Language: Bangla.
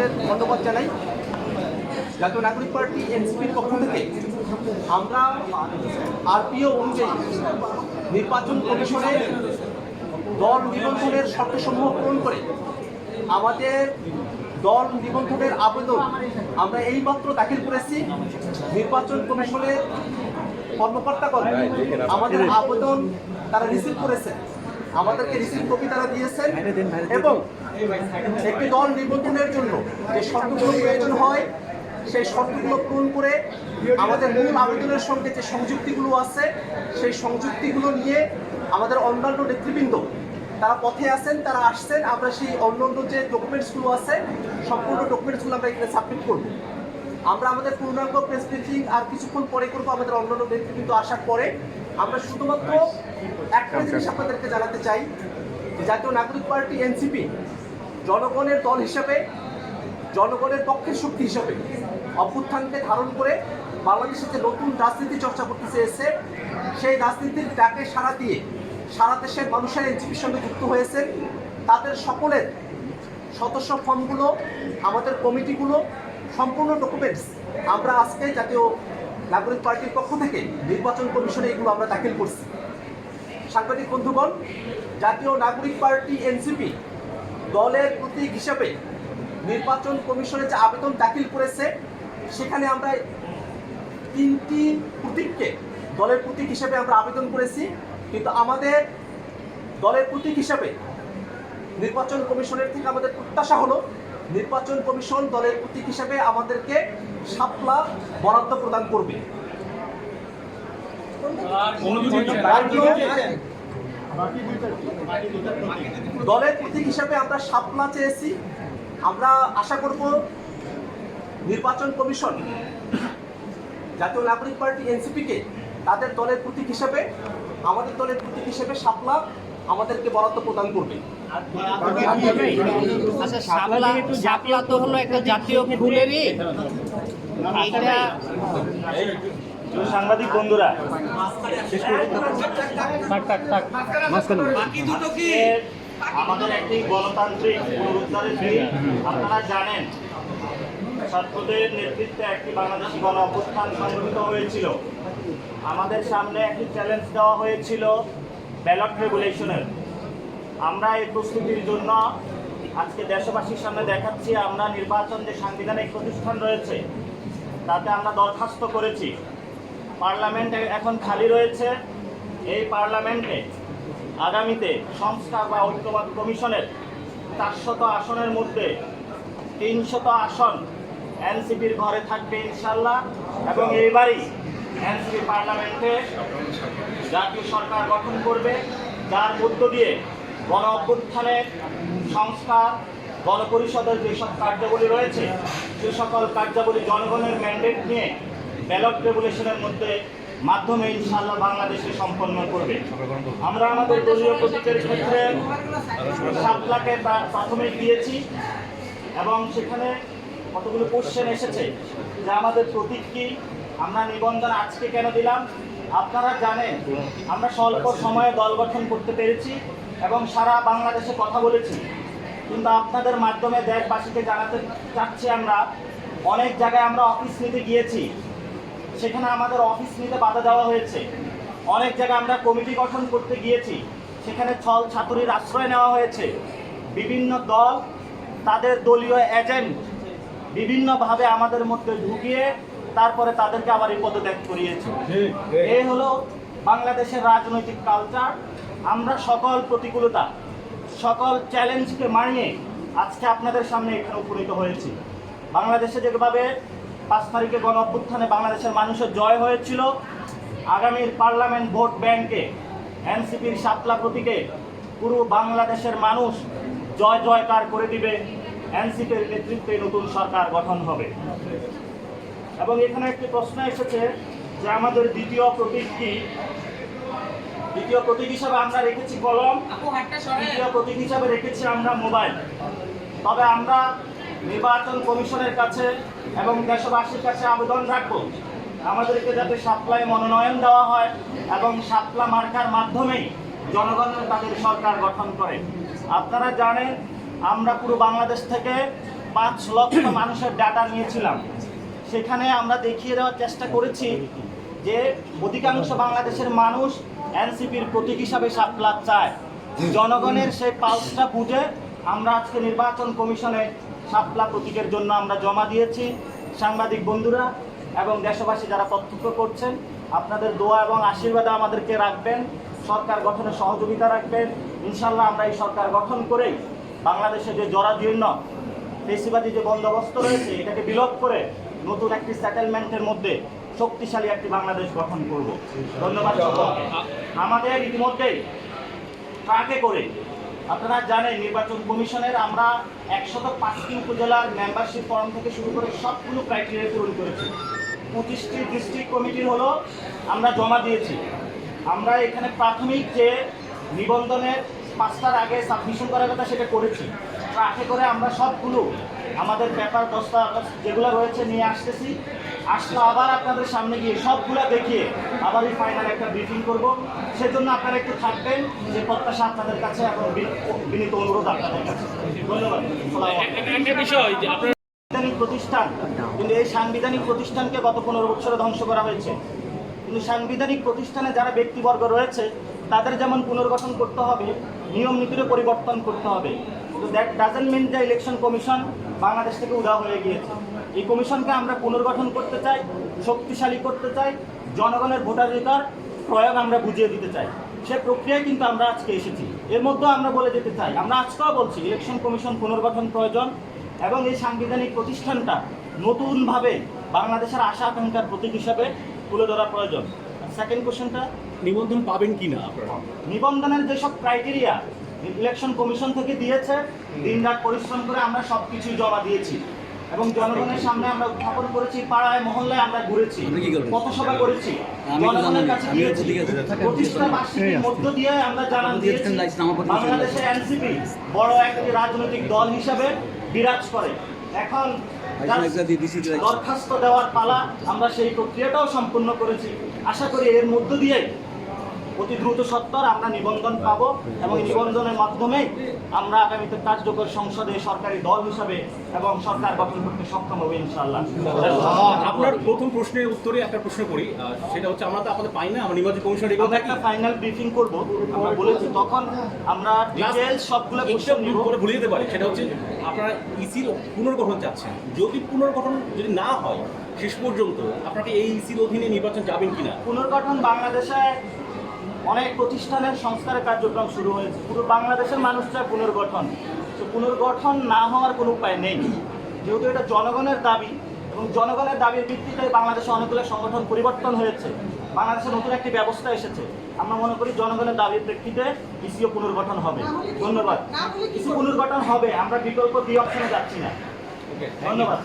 আপনাদের ধন্যবাদ জানাই জাতীয় নাগরিক পার্টি এনসিপির পক্ষ থেকে আমরা আরপিও অনুযায়ী নির্বাচন কমিশনের দল নিবন্ধনের শর্তসমূহ পূরণ করে আমাদের দল নিবন্ধনের আবেদন আমরা এইমাত্র দাখিল করেছি। নির্বাচন কমিশনের কর্মকর্তাগণ আমাদের আবেদন তারা রিসিভ করেছেন আমাদেরকে রিসিভ কপি তারা দিয়েছেন এবং একটি দল নিবন্ধনের জন্য যে শর্তগুলো প্রয়োজন হয় সেই শর্তগুলো পূরণ করে আমাদের মূল আবেদনের সঙ্গে যে সংযুক্তিগুলো আছে সেই সংযুক্তিগুলো নিয়ে আমাদের অন্যান্য নেতৃবৃন্দ তারা পথে আছেন তারা আসছেন। আমরা সেই অন্যান্য যে ডকুমেন্টসগুলো আছে সম্পূর্ণ ডকুমেন্টসগুলো আমরা এখানে সাবমিট করব। আমরা আমাদের পূর্ণাঙ্গ প্রেস ব্রিফিং আর কিছুক্ষণ পরে করব আমাদের অন্যান্য নেতৃবৃন্দ আসার পরে। আমরা শুধুমাত্র একটা জিনিস আপনাদেরকে জানাতে চাই যে জাতীয় নাগরিক পার্টি এনসিপি জনগণের দল হিসাবে জনগণের পক্ষের শক্তি হিসাবে অভ্যুত্থানকে ধারণ করে বাংলাদেশে যে নতুন রাজনীতি চর্চা করতে চেয়েছে সেই রাজনীতির ডাকে সাড়া দিয়ে সারা দেশের মানুষের এনসিপির সঙ্গে যুক্ত হয়েছেন। তাদের সকলের সদস্য ফর্মগুলো আমাদের কমিটিগুলো সম্পূর্ণ ডকুমেন্টস আমরা আজকে জাতীয় নাগরিক পার্টির পক্ষ থেকে নির্বাচন কমিশনে এগুলো আমরা দাখিল করছি। সাংবাদিক বন্ধুগণ, জাতীয় নাগরিক পার্টি এনসিপি দলের প্রতীক হিসাবে নির্বাচন কমিশনে যে আবেদন দাখিল করেছে, সেখানে আমরা তিনটি প্রতীককে দলের প্রতীক হিসাবে আমরা আবেদন করেছি। কিন্তু আমাদের দলের প্রতীক হিসাবে নির্বাচন কমিশনের থেকে আমাদের প্রত্যাশা হলো নির্বাচন কমিশন দলের প্রতীক হিসাবে আমাদেরকে সাপলা বরাদ্দ প্রদান করবে। দলের প্রতীক হিসাবে আমরা সাপলা চেয়েছি। আমরা আশা করব নির্বাচন কমিশন জাতীয় নাগরিক পার্টি, এনসিপিকে তাদের দলের প্রতীক হিসাবে, আমাদের দলের প্রতীক হিসেবে শাপলা আমাদেরকে বরাদ্দ প্রদান করবে। আচ্ছা শাপলা শাপলা তো হলো একটা জাতীয় ফুলেরই। সাংবাদিক বন্ধুরা আমাদের একটি গণতান্ত্রিক পুনরুদ্ধারের দিন। আপনারা জানেন ছাত্রদের নেতৃত্বে একটি বাংলাদেশি গণ অভ্যুত্থান সংগঠিত হয়েছিল। আমাদের সামনে একটি চ্যালেঞ্জ দেওয়া হয়েছিল। ব্যালট রেগুলেশনের। আমরা এই প্রস্তুতির জন্য আজকে দেশবাসীর সামনে দেখাচ্ছি আমরা নির্বাচন যে সাংবিধানিক প্রতিষ্ঠান রয়েছে তাতে আমরা দরখাস্ত করেছি। পার্লামেন্ট এখন খালি রয়েছে। এই পার্লামেন্টে আগামীতে সংস্কার বা ঐক্যবাদ কমিশনের চারশত আসনের মধ্যে তিনশত আসন এনসিপির ঘরে থাকবে ইনশাল্লাহ। এবং এইবারই এনসিপি পার্লামেন্টে জাতীয় সরকার গঠন করবে, যার মধ্য দিয়ে গণ অভ্যুত্থানের সংস্কার গণপরিষদের যেসব কার্যাবলী রয়েছে, সে সকল কার্যাবলী জনগণের ম্যান্ডেট নিয়ে ব্যালট রেগুলেশনের মধ্যে মাধ্যমে ইনশাআল্লাহ বাংলাদেশে সম্পন্ন করবে। আমরা আমাদের দলীয় প্রতীকের ক্ষেত্রে সাতলাকে প্রাথমিক দিয়েছি এবং সেখানে কতগুলো কোশ্চেন এসেছে, যে আমাদের প্রতীক কি? আমরা নিবন্ধন আজকে কেন দিলাম? আপনারা জানেন, আমরা স্বল্প সময়ে দল গঠন করতে পেরেছি এবং সারা বাংলাদেশে কথা বলেছি। কিন্তু আপনাদের মাধ্যমে দেশবাসীকে জানাতে চাচ্ছি আমরা, অনেক জায়গায় আমরা অফিস নিতে গিয়েছি। সেখানে আমাদের অফিস নিতে বাধা দেওয়া হয়েছে। অনেক জায়গায় আমরা কমিটি গঠন করতে গিয়েছি। সেখানে ছল ছাত্রীর আশ্রয় নেওয়া হয়েছে। বিভিন্ন দল, তাদের দলীয় এজেন্ট, বিভিন্নভাবে আমাদের মধ্যে ঢুকিয়ে তারপরে তাদেরকে আবার এই পদত্যাগ করিয়েছে। এই হলো বাংলাদেশের রাজনৈতিক কালচার আমরা সকল প্রতিকূলতা, সকল চ্যালেঞ্জকে মানিয়ে আজকে আপনাদের সামনে এখানে উপনীত হয়েছি। বাংলাদেশে যেভাবে পাঁচ তারিখে গণ অভ্যুত্থানে বাংলাদেশের মানুষের জয় হয়েছিল, আগামীর পার্লামেন্ট ভোট ব্যাংকে, এনসিপির সাতলা প্রতীকে পুরো বাংলাদেশের মানুষ জয় জয়কার করে দিবে। এনসিপির নেতৃত্বে নতুন সরকার গঠন হবে। এবং এখানে একটি প্রশ্ন এসেছে যে আমাদের দ্বিতীয় প্রতীক কি? দ্বিতীয় প্রতীক হিসাবে আমরা রেখেছি কলম দ্বিতীয় প্রতীক হিসাবে রেখেছি আমরা মোবাইল। তবে আমরা নির্বাচন কমিশনের কাছে এবং দেশবাসীর কাছে আবেদন রাখব। আমাদেরকে যাতে সাপ্লাই মনোনয়ন দেওয়া হয় এবং সাপলা মার্কার মাধ্যমেই জনগণের তাদের সরকার গঠন করে। আপনারা জানেন আমরা পুরো বাংলাদেশ থেকে পাঁচ লক্ষ মানুষের ডাটা নিয়েছিলাম। সেখানে আমরা দেখিয়ে দেওয়ার চেষ্টা করেছি যে অধিকাংশ বাংলাদেশের মানুষ এনসিপির প্রতীক হিসাবে সাপলাত চায়। জনগণের সেই পালসটা বুঝে আমরা আজকে নির্বাচন কমিশনে সাপলা প্রতীকের জন্য আমরা জমা দিয়েছি। সাংবাদিক বন্ধুরা এবং দেশবাসী যারা প্রত্যক্ষ করছেন, আপনাদের দোয়া এবং আশীর্বাদে আমাদেরকে রাখবেন। সরকার গঠনে সহযোগিতা রাখবেন। ইনশাল্লাহ আমরা এই সরকার গঠন করেই বাংলাদেশে যে জরাজীর্ণ, ফেসিবাদী যে বন্দোবস্ত রয়েছে, এটাকে বিলোপ করে নতুন একটি সেটেলমেন্টের মধ্যে শক্তিশালী একটি বাংলাদেশ গঠন করব। ধন্যবাদ সকলকে। আমাদের ইতিমধ্যেই ট্রাকে করে আপনারা জানেন, নির্বাচন কমিশনের আমরা একশত পাঁচটি উপজেলার মেম্বারশিপ ফর্ম থেকে শুরু করে সবগুলো ক্রাইটেরিয়া পূরণ করেছি। পঁচিশটি ডিস্ট্রিক্ট কমিটির হলো আমরা জমা দিয়েছি। আমরা এখানে প্রাথমিক যে নিবন্ধনের পাঁচটার আগে সাবমিশন করার কথা সেটা করেছি। ট্রাকে করে আমরা সবগুলো আমাদের পেপার দস্তা যেগুলো রয়েছে নিয়ে আসতেছি। আসলে আবার আপনাদের সামনে গিয়ে সবগুলো দেখিয়ে আবার এই ফাইনাল একটা ব্রিফিং করব। সেজন্য আপনারা একটু থাকবেন যে প্রত্যাশা আপনাদের কাছে এখন বিনীত অনুরোধ আপনাদের কাছে। ধন্যবাদ। বিষয় সাংবিধানিক প্রতিষ্ঠান কিন্তু এই সাংবিধানিক প্রতিষ্ঠানকে গত পনেরো বছরে ধ্বংস করা হয়েছে। কিন্তু সাংবিধানিক প্রতিষ্ঠানে যারা ব্যক্তিবর্গ রয়েছে তাদের যেমন পুনর্গঠন করতে হবে নিয়ম নীতিরও পরিবর্তন করতে হবে। তো দ্যাট ডাজেন্ট মিন যে ইলেকশন কমিশন বাংলাদেশ থেকে উদা হয়ে গিয়েছে। এই কমিশনকে আমরা পুনর্গঠন করতে চাই শক্তিশালী করতে চাই জনগণের ভোটাধিকার প্রয়োগ আমরা বুঝিয়ে দিতে চাই। সে প্রক্রিয়ায় কিন্তু আমরা আজকে এসেছি। এর মধ্যেও আমরা বলে যেতে চাই আমরা আজকেও বলছি ইলেকশন কমিশন পুনর্গঠন প্রয়োজন এবং এই সাংবিধানিক প্রতিষ্ঠানটা নতুনভাবে বাংলাদেশের আশা আকাঙ্ক্ষার প্রতীক হিসাবে তুলে ধরা প্রয়োজন। সেকেন্ড কোশ্চেনটা নিবন্ধন পাবেন কি না নিবন্ধনের যেসব ক্রাইটেরিয়া ইলেকশন কমিশন থেকে দিয়েছে দিনরাত পরিশ্রম করে আমরা সব কিছুই জমা দিয়েছি। এবং জনগণের সামনে আমরা উত্থাপন করেছি পাড়ায় মহল্লায় আমরা ঘুরেছি। পথসভা করেছি। জনগণের কাছে দিয়েছি প্রতিষ্ঠা বার্ষিকীর মধ্য দিয়ে আমরা জানান দিয়েছি বাংলাদেশের এনসিপি বড় একটি রাজনৈতিক দল হিসাবে বিরাজ করে। এখন দরখাস্ত দেওয়ার পালা আমরা সেই প্রক্রিয়াটাও সম্পূর্ণ করেছি। আশা করি এর মধ্য দিয়ে অতি দ্রুত সত্তর আমরা নিবন্ধন পাবো এবং নিবন্ধনের মাধ্যমে আমরা আগামীতে কার্যকর সংসদে সরকারি দল হিসাবে এবং সরকার গঠন করতে সক্ষম হবে ইনশাআল্লাহ। আপনার প্রথম প্রশ্নের উত্তরে একটা প্রশ্ন করি সেটা হচ্ছে আমরা তো আপনাদের পাই না আমরা নির্বাচন কমিশন আমরা একটা ফাইনাল ব্রিফিং করব আমরা বলেছি তখন আমরা ডিটেলস সবগুলো নিব। করে ভুলে যেতে পারি সেটা হচ্ছে আপনারা ইসির পুনর্গঠন চাচ্ছেন। যদি পুনর্গঠন যদি না হয় শেষ পর্যন্ত আপনাকে এই ইসির অধীনে নির্বাচন যাবেন কিনা? পুনর্গঠন বাংলাদেশে অনেক প্রতিষ্ঠানের সংস্কারের কার্যক্রম শুরু হয়েছে। পুরো বাংলাদেশের মানুষ চায় পুনর্গঠন। তো পুনর্গঠন না হওয়ার কোনো উপায় নেই। যেহেতু এটা জনগণের দাবি এবং জনগণের দাবির ভিত্তিতে বাংলাদেশে অনেকগুলো সংগঠন পরিবর্তন হয়েছে। বাংলাদেশে নতুন একটি ব্যবস্থা এসেছে। আমরা মনে করি জনগণের দাবির প্রেক্ষিতে ইসিও পুনর্গঠন হবে। ধন্যবাদ। ইসি পুনর্গঠন হবে আমরা বিকল্প দিয়ে অপশনে যাচ্ছি না। ধন্যবাদ।